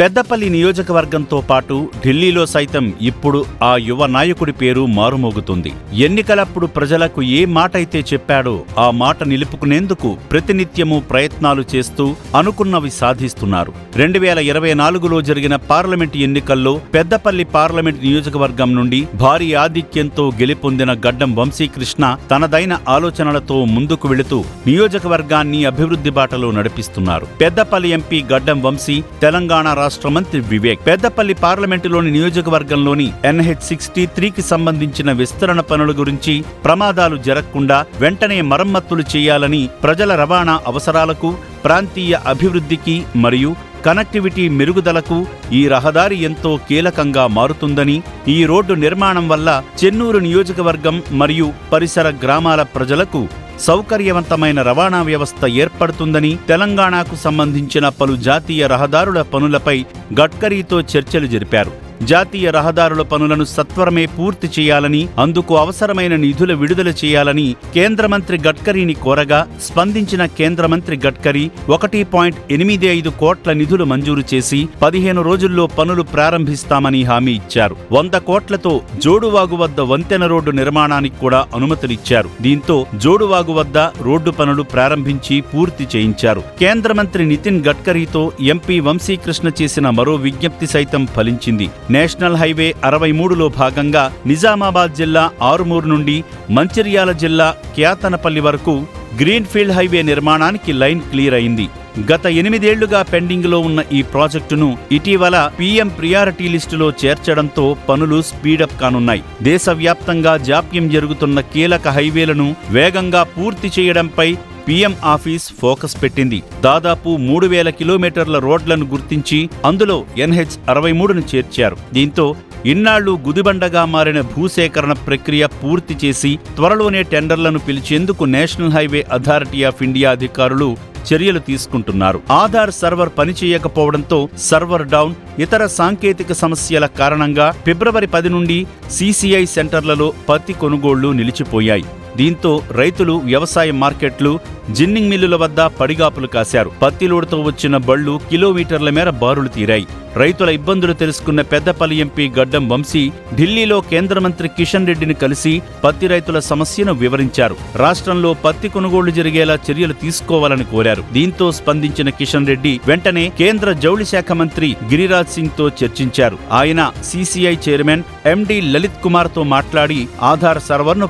పెద్దపల్లి నియోజకవర్గంతో పాటు ఢిల్లీలో సైతం ఇప్పుడు ఆ యువ నాయకుడి పేరు మారుమోగుతుంది. ఎన్నికలప్పుడు ప్రజలకు ఏ మాటైతే చెప్పాడో ఆ మాట నిలుపుకునేందుకు ప్రతినిత్యము ప్రయత్నాలు చేస్తూ అనుకున్నవి సాధిస్తున్నారు. రెండు వేల ఇరవై నాలుగులో జరిగిన పార్లమెంట్ ఎన్నికల్లో పెద్దపల్లి పార్లమెంట్ నియోజకవర్గం నుండి భారీ ఆధిక్యంతో గెలుపొందిన గడ్డం వంశీకృష్ణ తనదైన ఆలోచనలతో ముందుకు వెళుతూ నియోజకవర్గాన్ని అభివృద్ధి బాటలో నడిపిస్తున్నారు. పెద్దపల్లి ఎంపీ గడ్డం వంశీ తెలంగాణ రాష్ట్ర మంత్రి వివేక్. పెద్దపల్లి పార్లమెంటులోని నియోజకవర్గంలోని ఎన్హెచ్ సిక్స్టీ త్రీకి సంబంధించిన విస్తరణ పనుల గురించి ప్రమాదాలు జరగకుండా వెంటనే మరమ్మతులు చేయాలని ప్రజల రవాణా అవసరాలకు ప్రాంతీయ అభివృద్ధికి మరియు కనెక్టివిటీ మెరుగుదలకు ఈ రహదారి ఎంతో కీలకంగా మారుతుందని ఈ రోడ్డు నిర్మాణం వల్ల చెన్నూరు నియోజకవర్గం మరియు పరిసర గ్రామాల ప్రజలకు సౌకర్యవంతమైన రవాణా వ్యవస్థ ఏర్పడుతుందని తెలంగాణకు సంబంధించిన పలు జాతీయ రహదారుల పనులపై గడ్కరీతో చర్చలు జరిపారు. జాతీయ రహదారుల పనులను సత్వరమే పూర్తి చేయాలని అందుకు అవసరమైన నిధుల విడుదల చేయాలని కేంద్ర మంత్రి గడ్కరీని కోరగా స్పందించిన కేంద్ర మంత్రి గడ్కరీ ఒకటి పాయింట్ ఎనిమిది ఐదు కోట్ల నిధులు మంజూరు చేసి పదిహేను రోజుల్లో పనులు ప్రారంభిస్తామని హామీ ఇచ్చారు. వంద కోట్లతో జోడువాగు వద్ద వంతెన రోడ్డు నిర్మాణానికి కూడా అనుమతులిచ్చారు. దీంతో జోడువాగు వద్ద రోడ్డు పనులు ప్రారంభించి పూర్తి చేయించారు. కేంద్ర మంత్రి నితిన్ గడ్కరీతో ఎంపీ వంశీకృష్ణ చేసిన మరో విజ్ఞప్తి సైతం ఫలించింది. నేషనల్ హైవే అరవై మూడులో భాగంగా నిజామాబాద్ జిల్లా ఆరుమూరు నుండి మంచిర్యాల జిల్లా క్యాతనపల్లి వరకు గ్రీన్ఫీల్డ్ హైవే నిర్మాణానికి లైన్ క్లియర్ అయింది. గత ఎనిమిదేళ్ళుగా పెండింగ్లో ఉన్న ఈ ప్రాజెక్టును ఇటీవల పీఎం ప్రియారిటీ లిస్టులో చేర్చడంతో పనులు స్పీడప్ కానున్నాయి. దేశవ్యాప్తంగా జాప్యం జరుగుతున్న కీలక హైవేలను వేగంగా పూర్తి చేయడంపై పీఎం ఆఫీస్ ఫోకస్ పెట్టింది. దాదాపు మూడు వేల కిలోమీటర్ల రోడ్లను గుర్తించి అందులో ఎన్హెచ్ అరవై మూడును చేర్చారు. దీంతో ఇన్నాళ్ళు గుదిబండగా మారిన భూసేకరణ ప్రక్రియ పూర్తి చేసి త్వరలోనే టెండర్లను పిలిచేందుకు national highway authority of India అధికారులు చర్యలు తీసుకుంటున్నారు. ఆధార్ సర్వర్ పనిచేయకపోవడంతో సర్వర్ డౌన్ ఇతర సాంకేతిక సమస్యల కారణంగా ఫిబ్రవరి పది నుండి సీసీఐ సెంటర్లలో పత్తి కొనుగోళ్ళు నిలిచిపోయాయి. దీంతో రైతులు వ్యవసాయ మార్కెట్లు జిన్నింగ్ మిల్లుల వద్ద పడిగాపులు కాశారు. పత్తిలోడుతో వచ్చిన బళ్ళు కిలోమీటర్ల మేర బారులు తీరాయి. రైతుల ఇబ్బందులు తెలుసుకున్న పెద్దపల్లి ఎంపీ గడ్డం వంశీ ఢిల్లీలో కేంద్ర మంత్రి కిషన్ రెడ్డిని కలిసి పత్తి రైతుల సమస్యను వివరించారు. రాష్ట్రంలో పత్తి కొనుగోళ్ళు జరిగేలా చర్యలు తీసుకోవాలని కోరారు. దీంతో స్పందించిన కిషన్ రెడ్డి వెంటనే కేంద్ర జౌళి శాఖ మంత్రి గిరిరాజ్ సింగ్తో చర్చించారు. ఆయన సీసీఐ చైర్మన్ ఎండి లలిత్ కుమార్తో మాట్లాడి ఆధార్ సర్వర్ను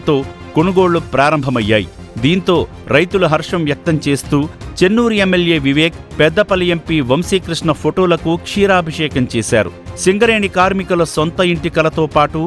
పునరుద్ధరించడంతో కొనుగోళ్ళు ప్రారంభమయ్యాయి. దీంతో రైతులు హర్షం వ్యక్తం చేస్తూ చెన్నూరు ఎమ్మెల్యే వివేక్ పెద్దపల్లి ఎంపీ వంశీకృష్ణ ఫోటోలకు క్షీరాభిషేకం చేశారు. సింగరేణి కార్మికుల సొంత ఇంటి కలతో పాటు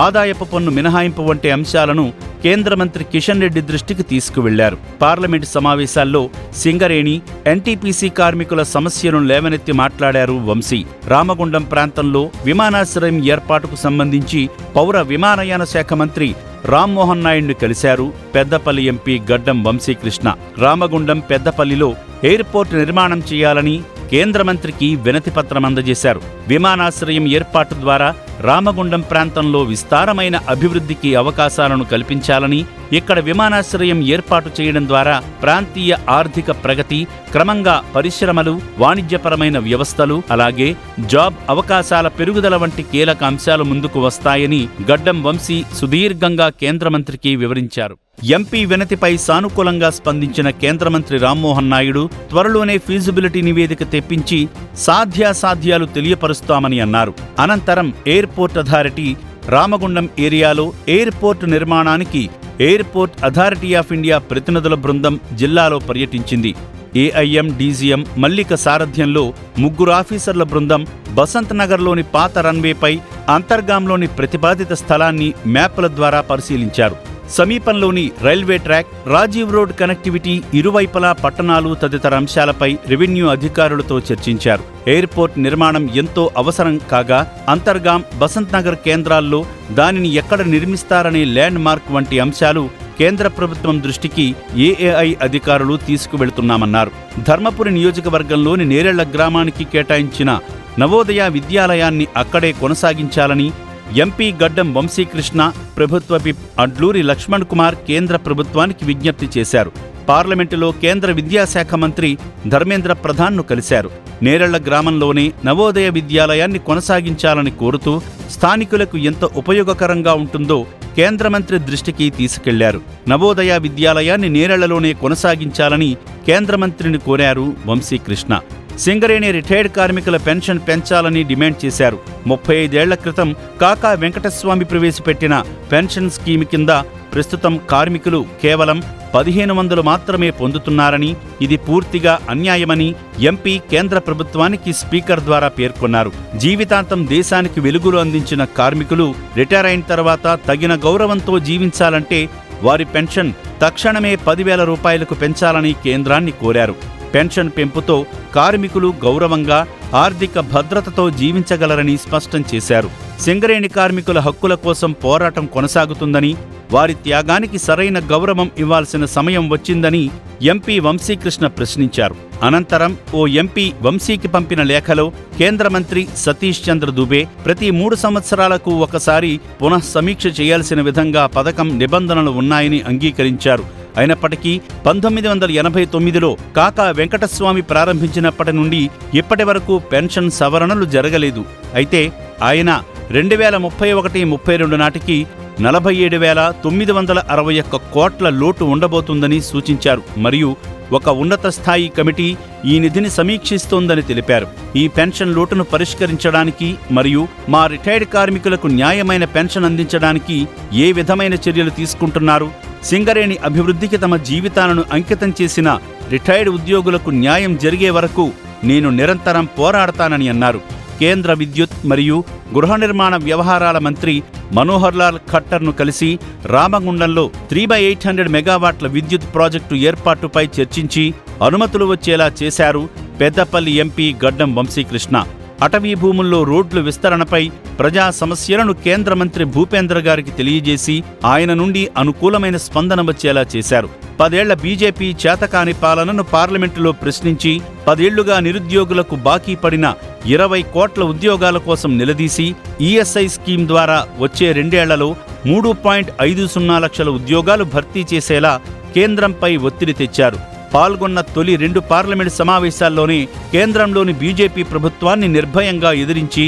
ఆదాయపు పన్ను మినహాయింపు వంటి అంశాలను కేంద్ర మంత్రి కిషన్ రెడ్డి దృష్టికి తీసుకువెళ్ళారు. పార్లమెంటు సమావేశాల్లో సింగరేణి ఎన్టీపీసీ కార్మికుల సమస్యను లేవనెత్తి మాట్లాడారు వంశీ. రామగుండం ప్రాంతంలో విమానాశ్రయం ఏర్పాటుకు సంబంధించి పౌర విమానయాన శాఖ మంత్రి రామ్మోహన్ నాయుడిని కలిశారు పెద్దపల్లి ఎంపీ గడ్డం వంశీకృష్ణ. రామగుండం పెద్దపల్లిలో ఎయిర్పోర్ట్ నిర్మాణం చేయాలని కేంద్ర మంత్రికి వినతి పత్రం అందజేశారు. విమానాశ్రయం ఏర్పాటు ద్వారా రామగుండం ప్రాంతంలో విస్తారమైన అభివృద్ధికి అవకాశాలను కల్పించాలని ఇక్కడ విమానాశ్రయం ఏర్పాటు చేయడం ద్వారా ప్రాంతీయ ఆర్థిక ప్రగతి క్రమంగా పరిశ్రమలు వాణిజ్యపరమైన వ్యవస్థలు అలాగే జాబ్ అవకాశాల పెరుగుదల వంటి కీలక అంశాలు ముందుకు వస్తాయని గడ్డం వంశీ సుదీర్ఘంగా కేంద్ర మంత్రికి వివరించారు. ఎంపీ వినతిపై సానుకూలంగా స్పందించిన కేంద్ర మంత్రి రామ్మోహన్ నాయుడు త్వరలోనే ఫీజిబిలిటీ నివేదిక తెప్పించి సాధ్యాసాధ్యాలు తెలియపరుస్తామని అన్నారు. అనంతరం ఎయిర్పోర్ట్ అథారిటీ రామగుండం ఏరియాలో ఎయిర్పోర్ట్ నిర్మాణానికి ఎయిర్పోర్ట్ అథారిటీ ఆఫ్ ఇండియా ప్రతినిధుల బృందం జిల్లాలో పర్యటించింది. ఏఐఎం డీజీఎం మల్లిక సారథ్యంలో ముగ్గురు ఆఫీసర్ల బృందం బసంత్ నగర్లోని పాత రన్వేపై అంతర్గాంలోని ప్రతిపాదిత స్థలాన్ని మ్యాప్ల ద్వారా పరిశీలించారు. సమీపంలోని railway track Rajiv road connectivity ఇరువైపులా పట్టణాలు తదితర అంశాలపై రెవెన్యూ అధికారులతో చర్చించారు. ఎయిర్పోర్ట్ నిర్మాణం ఎంతో అవసరం కాగా అంతర్గాం బసంత్ నగర్ కేంద్రాల్లో దానిని ఎక్కడ నిర్మిస్తారనే ల్యాండ్ మార్క్ వంటి అంశాలు కేంద్ర ప్రభుత్వం దృష్టికి ఏఏఐ అధికారులు తీసుకువెళుతున్నామన్నారు. ధర్మపురి నియోజకవర్గంలోని నేరేళ్ళ గ్రామానికి కేటాయించిన నవోదయ విద్యాలయాన్ని అక్కడే కొనసాగించాలని ఎంపీ గడ్డం వంశీకృష్ణ ప్రభుత్వ విప్ అడ్లూరి లక్ష్మణ్ కుమార్ కేంద్ర ప్రభుత్వానికి విజ్ఞప్తి చేశారు. పార్లమెంటులో కేంద్ర విద్యాశాఖ మంత్రి ధర్మేంద్ర ప్రధాన్ను కలిశారు. నేరళ్ళ గ్రామంలోనే నవోదయ విద్యాలయాన్ని కొనసాగించాలని కోరుతూ స్థానికులకు ఎంత ఉపయోగకరంగా ఉంటుందో కేంద్ర మంత్రి దృష్టికి తీసుకెళ్ళారు. నవోదయ విద్యాలయాన్ని నేరళ్ళలోనే కొనసాగించాలని కేంద్ర మంత్రిని కోరారు వంశీకృష్ణ. సింగరేణి రిటైర్డ్ కార్మికుల పెన్షన్ పెంచాలని డిమాండ్ చేశారు. ముప్పై ఐదేళ్ళ క్రితం కాకా వెంకటస్వామి ప్రవేశపెట్టిన పెన్షన్ స్కీమ్ కింద ప్రస్తుతం కార్మికులు కేవలం పదిహేను వందలు మాత్రమే పొందుతున్నారని ఇది పూర్తిగా అన్యాయమని ఎంపీ కేంద్ర ప్రభుత్వానికి స్పీకర్ ద్వారా పేర్కొన్నారు. జీవితాంతం దేశానికి వెలుగులు అందించిన కార్మికులు రిటైర్ అయిన తర్వాత తగిన గౌరవంతో జీవించాలంటే వారి పెన్షన్ తక్షణమే పదివేల రూపాయలకు పెంచాలని కేంద్రాన్ని కోరారు. పెన్షన్ పెంపుతో కార్మికులు గౌరవంగా ఆర్థిక భద్రతతో జీవించగలరని స్పష్టం చేశారు. సింగరేణి కార్మికుల హక్కుల కోసం పోరాటం కొనసాగుతుందని వారి త్యాగానికి సరైన గౌరవం ఇవ్వాల్సిన సమయం వచ్చిందని ఎంపీ వంశీకృష్ణ ప్రశ్నించారు. అనంతరం ఓ ఎంపీ వంశీకి పంపిన లేఖలో కేంద్ర మంత్రి సతీష్ చంద్ర దుబే ప్రతి మూడు సంవత్సరాలకు ఒకసారి పునః సమీక్ష చేయాల్సిన విధంగా పథకం నిబంధనలు ఉన్నాయని అంగీకరించారు. అయినప్పటికీ పంతొమ్మిది వందల ఎనభై తొమ్మిదిలో కాకా వెంకటస్వామి ప్రారంభించినప్పటి నుండి ఇప్పటి వరకు పెన్షన్ సవరణలు జరగలేదు. అయితే ఆయన రెండు వేల ముప్పై ఒకటి ముప్పై రెండు నాటికి నలభై ఏడు వేల తొమ్మిది వందల అరవై ఒక్క కోట్ల లోటు ఉండబోతుందని సూచించారు. మరియు ఒక ఉన్నత స్థాయి కమిటీ ఈ నిధిని సమీక్షిస్తోందని తెలిపారు. ఈ పెన్షన్ లోటును పరిష్కరించడానికి మరియు మా రిటైర్డ్ కార్మికులకు న్యాయమైన పెన్షన్ అందించడానికి ఏ విధమైన చర్యలు తీసుకుంటున్నారు? సింగరేణి అభివృద్ధికి తమ జీవితాలను అంకితం చేసిన రిటైర్డ్ ఉద్యోగులకు న్యాయం జరిగే వరకు నేను నిరంతరం పోరాడతానని అన్నారు. కేంద్ర విద్యుత్ మరియు గృహ నిర్మాణ వ్యవహారాల మంత్రి మనోహర్ లాల్ ఖట్టర్ను కలిసి రామగుండంలో త్రీ బై ఎయిట్ హండ్రెడ్ మెగావాట్ల విద్యుత్ ప్రాజెక్టు ఏర్పాటుపై చర్చించి అనుమతులు వచ్చేలా చేశారు పెద్దపల్లి ఎంపీ గడ్డం వంశీకృష్ణ. అటవీ భూముల్లో రోడ్లు విస్తరణపై ప్రజా సమస్యలను కేంద్ర మంత్రి భూపేంద్ర గారికి తెలియజేసి ఆయన నుండి అనుకూలమైన స్పందన వచ్చేలా చేశారు. పదేళ్ళ బీజేపీ చేతకాని పాలనను పార్లమెంటులో ప్రశ్నించి పదేళ్ళుగా నిరుద్యోగులకు బాకీ పడిన ఇరవై కోట్ల ఉద్యోగాల కోసం నిలదీసి ఈఎస్ఐ స్కీమ్ ద్వారా వచ్చే రెండేళ్ళలో మూడు పాయింట్ ఐదు సున్నా లక్షల ఉద్యోగాలు భర్తీ చేసేలా కేంద్రంపై ఒత్తిడి తెచ్చారు. పాల్గొన్న తొలి రెండు పార్లమెంట్ సమావేశాల్లోనే కేంద్రంలోని బీజేపీ ప్రభుత్వాన్ని నిర్భయంగా ఎదిరించి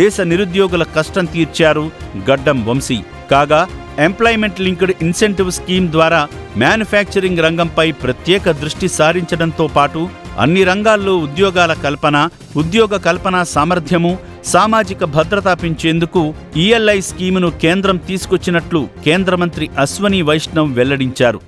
దేశ నిరుద్యోగుల కష్టం తీర్చారు గడ్డం వంశీ. కాగా ఎంప్లాయ్మెంట్ లింక్డ్ ఇన్సెంటివ్ స్కీమ్ ద్వారా మ్యానుఫ్యాక్చరింగ్ రంగంపై ప్రత్యేక దృష్టి సారించడంతో పాటు అన్ని రంగాల్లో ఉద్యోగాల కల్పన ఉద్యోగ కల్పన సామర్థ్యము సామాజిక భద్రత పెంచేందుకు ఈఎల్ఐ స్కీమును కేంద్రం తీసుకొచ్చినట్లు కేంద్ర మంత్రి అశ్వనీ వైష్ణవ్ వెల్లడించారు.